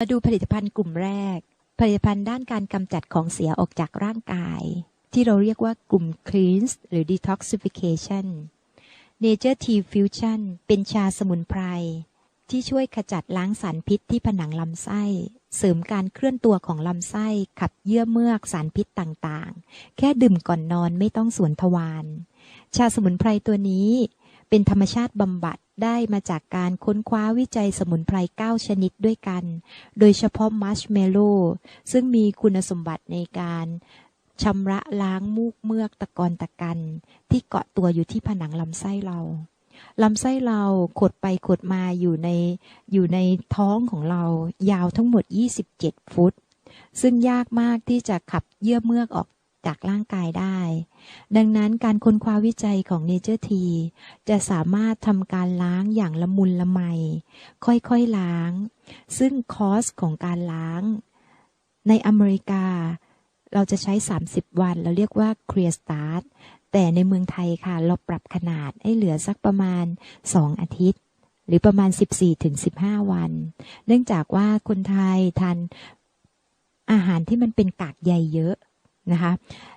มาดูผลิตภัณฑ์กลุ่มแรก ผลิตภัณฑ์ด้านการกำจัดของเสียออกจากร่างกาย ที่เราเรียกว่ากลุ่ม cleanse หรือ detoxification Nature Tea Fusion เป็นชาสมุนไพร ที่ช่วยขจัดล้างสารพิษที่ผนังลำไส้ เสริมการเคลื่อนตัวของลำไส้ ขับเยื่อเมือกสารพิษต่างๆ แค่ดื่มก่อนนอนไม่ต้องสวนทวาร ชาสมุนไพรตัวนี้เป็นธรรมชาติบำบัด ได้มาจากการค้นคว้าวิจัยสมุนไพร 9 ชนิดด้วยกัน โดยเฉพาะมัชเมลโล่ซึ่งมีคุณสมบัติในการชำระล้างมูกเมือกตะกอนตะกัน ที่เกาะตัวอยู่ที่ผนังลำไส้เราลำไส้เราขดไปขดมาอยู่ในอยู่ในท้องของเรายาวทั้งหมด 27 ฟุต ซึ่งยากมากที่จะขับเยื่อเมือกออก จากร่างกายได้ ดังนั้นการค้นคว้าวิจัยของ Nature T จะสามารถทำการล้างอย่างละมุนละไม ค่อยๆล้าง ซึ่งคอสของการล้าง ในอเมริกา เราจะใช้ 30 วัน เราเรียกว่า Clear Start แต่ในเมืองไทยค่ะ เราปรับขนาดให้เหลือสักประมาณ 2 อาทิตย์ หรือประมาณ 14-15 วัน เนื่องจากว่าคนไทยทานอาหารที่มันเป็นกากใยเยอะ นะคะ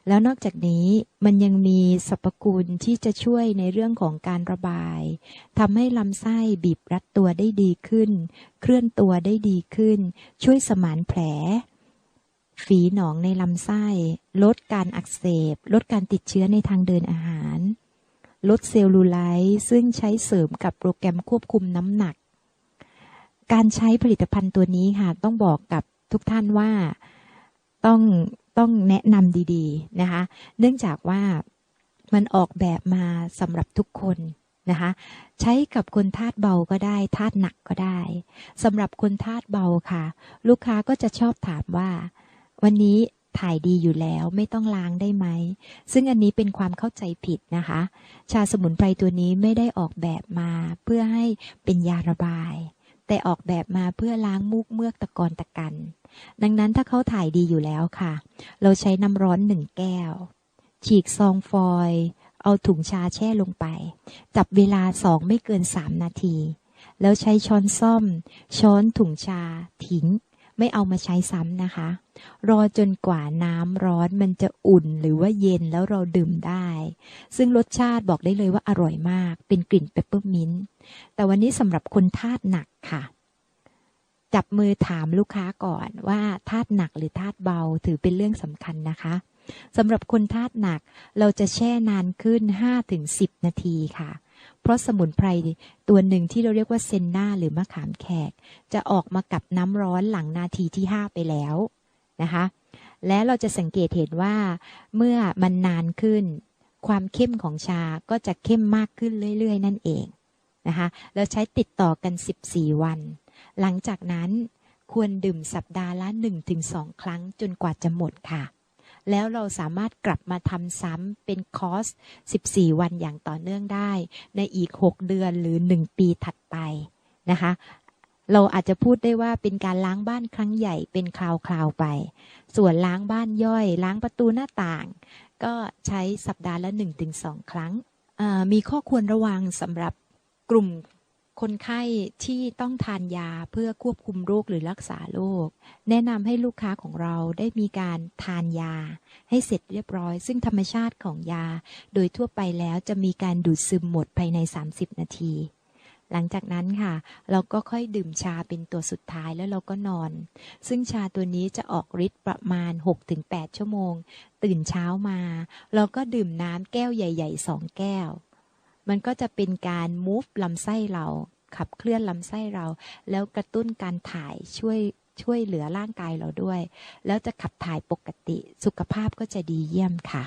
แล้วนอกจากนี้มันยังมีสรรพคุณที่จะช่วยในเรื่องของการระบายทำให้ลำไส้บีบรัดตัวได้ดีขึ้น เคลื่อนตัวได้ดีขึ้น ช่วยสมานแผล ฝีหนองในลำไส้ ลดการอักเสบ ลดการติดเชื้อในทางเดินอาหาร ลดเซลลูไลท์ซึ่งใช้เสริมกับโปรแกรมควบคุมน้ำหนัก การใช้ผลิตภัณฑ์ตัวนี้ค่ะ ต้องบอกกับทุกท่านว่าต้อง ต้องแนะนำดีๆนะคะ เนื่องจากว่ามันออกแบบมาสำหรับทุกคนนะคะ ใช้กับคนธาตุเบาก็ได้ธาตุหนักก็ได้สำหรับคนธาตุเบาค่ะ ลูกค้าก็จะชอบถามว่า วันนี้ถ่ายดีอยู่แล้วไม่ต้องล้างได้ไหม ซึ่งอันนี้เป็นความเข้าใจผิดนะคะ ชาสมุนไพรตัวนี้ไม่ได้ออกแบบมาเพื่อให้เป็นยาระบาย แต่ออกแบบมาเพื่อล้างมูกเมือกตะกอนตะกัน ดังนั้นถ้าเขาถ่ายดีอยู่แล้วค่ะ เราใช้น้ำร้อนหนึ่งแก้ว ฉีกซองฟอยเอาถุงชาแช่ลงไป จับเวลาสองไม่เกินสามนาที แล้วใช้ช้อนซ่อม ช้อนถุงชาทิ้ง ไม่เอามาใช้ซ้ำนะคะ รอจนกว่าน้ำร้อนมันจะอุ่นหรือว่าเย็นแล้วเราดื่มได้ ซึ่งรสชาติบอกได้เลยว่าอร่อยมาก เป็นกลิ่นเปปเปอร์มินต์ แต่วันนี้สำหรับคนธาตุหนักค่ะ จับมือถามลูกค้าก่อนว่าธาตุหนักหรือธาตุเบาถือเป็นเรื่องสำคัญนะคะสำหรับคนธาตุหนักเราจะแช่นานขึ้น 5-10 นาทีค่ะ เพราะสมุนไพรตัวหนึ่งที่เราเรียกว่าเซนนาหรือมะขามแขก จะออกมากับน้ำร้อนหลังนาทีที่ 5 ไปแล้วนะคะ และเราจะสังเกตเห็นว่าเมื่อมันนานขึ้น ความเข้มของชาก็จะเข้มมากขึ้นเรื่อย ๆ นั่นเองนะคะ เราใช้ติดต่อกัน 14 วัน หลังจากนั้นควรดื่มสัปดาห์ละ 1-2 ครั้งจนกว่าจะหมดค่ะ แล้วเราสามารถกลับมาทำซ้ำเป็นคอร์ส 14 วันอย่างต่อเนื่องได้ ในอีก 6 เดือนหรือ 1 ปีถัดไปนะคะ เราอาจจะพูดได้ว่าเป็นการล้างบ้านครั้งใหญ่เป็นคราวๆไป ส่วนล้างบ้านย่อย ล้างประตูหน้าต่าง ก็ใช้สัปดาห์ละ 1-2 ครั้ง มีข้อควรระวังสำหรับกลุ่ม คนไข้ที่ต้องทานยาเพื่อควบคุมโรคหรือรักษาโรคแนะนำให้ลูกค้าของเราได้มีการทานยา ให้เสร็จเรียบร้อย ซึ่งธรรมชาติของยา โดยทั่วไปแล้วจะมีการดูดซึมหมดภายใน 30 นาที หลังจากนั้นค่ะ เราก็ค่อยดื่มชาเป็นตัวสุดท้ายแล้วเราก็นอน ซึ่งชาตัวนี้จะออกฤทธิ์ประมาณ 6-8 ชั่วโมง ตื่นเช้ามา เราก็ดื่มน้ำแก้วใหญ่ๆ2แก้ว มันก็จะเป็นการ move ลำไส้เรา ขับเคลื่อนลำไส้เรา แล้วกระตุ้นการถ่ายช่วยช่วยเหลือร่างกายเราด้วย แล้วจะขับถ่ายปกติสุขภาพก็จะดีเยี่ยมค่ะ